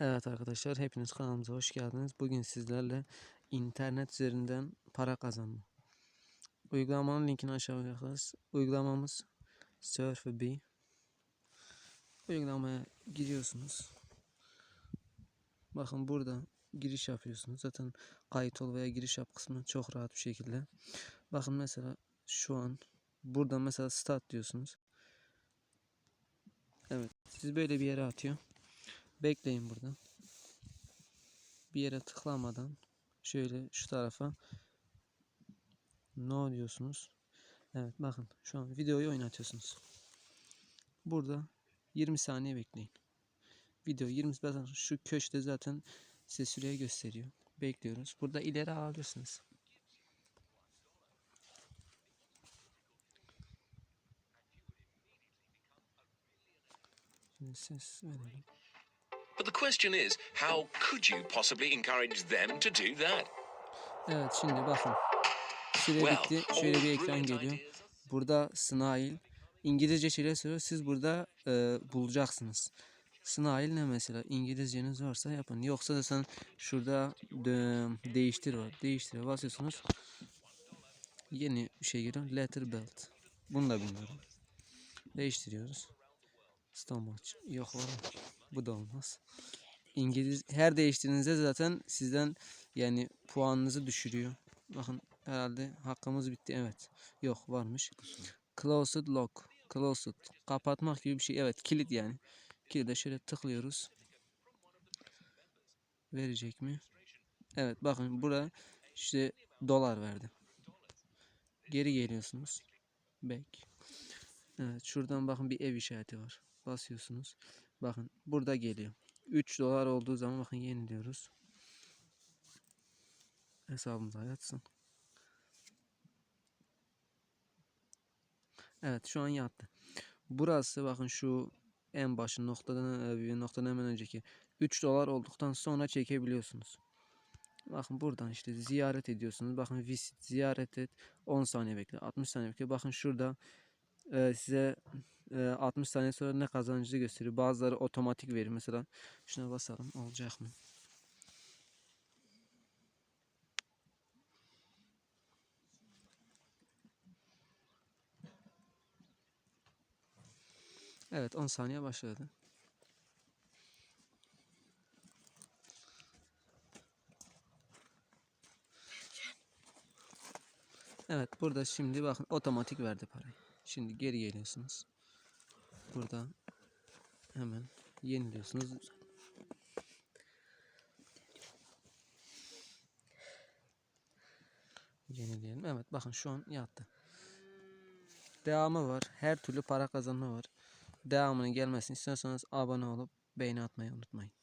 Evet arkadaşlar hepiniz kanalımıza hoş geldiniz. Bugün sizlerle internet üzerinden para kazanma. Uygulamanın linkini aşağıya bırakırız. Uygulamamız Surfb. Uygulamaya giriyorsunuz. Bakın burada giriş yapıyorsunuz. Zaten kayıt ol veya giriş yap kısmı çok rahat bir şekilde. Bakın mesela şu an burada mesela start diyorsunuz. Evet siz böyle bir yere atıyor. Bekleyin burada. Bir yere tıklamadan şöyle şu tarafa no diyorsunuz. Evet bakın şu an videoyu oynatıyorsunuz. Burada 20 saniye bekleyin. Video 20 zaten şu köşede zaten size süreyi gösteriyor. Bekliyoruz. Burada ileri alabilirsiniz. Şimdi ses verelim. Question is, how could you possibly encourage them to do that? Evet şimdi bakın. Süre bitti. Şöyle bir ekran geliyor. Burada Snail. İngilizce şeyler söylüyor. Siz burada e, bulacaksınız. Snail ne mesela? İngilizceniz varsa yapın. Yoksa da sen şurada de- değiştir var. Değiştire basıyorsunuz. Yeni bir şey geliyor. Letter belt. Bunu da bilmiyorum. Değiştiriyoruz. Stomach. Yok var. mı? Bu da olmaz. İngiliz her değiştirdiğinizde zaten sizden yani puanınızı düşürüyor. Bakın herhalde hakkımız bitti. Evet. Yok varmış. Closed lock. Closed. Kapatmak gibi bir şey. Evet kilit yani. Kilide şöyle tıklıyoruz. Verecek mi? Evet bakın burada işte dolar verdi. Geri geliyorsunuz. Back. Evet şuradan bakın bir ev işareti var. Basıyorsunuz. Bakın burada geliyor. 3 dolar olduğu zaman bakın yeniliyoruz. Hesabımıza yatsın. Evet şu an yattı. Burası bakın şu en başın noktadan e, noktadan hemen önceki 3 dolar olduktan sonra çekebiliyorsunuz. Bakın buradan işte ziyaret ediyorsunuz. Bakın visit ziyaret et 10 saniye bekle 60 saniye bekle. Bakın şurada e, size e, 60 saniye sonra ne kazancı gösteriyor. Bazıları otomatik verir. Mesela şuna basalım olacak mı? Evet 10 saniye başladı. Evet burada şimdi bakın otomatik verdi parayı. Şimdi geri geliyorsunuz. Burada hemen yeniliyorsunuz. Yenileyelim. Evet bakın şu an yattı. Devamı var. Her türlü para kazanma var. Devamının gelmesini istiyorsanız abone olup beğeni atmayı unutmayın.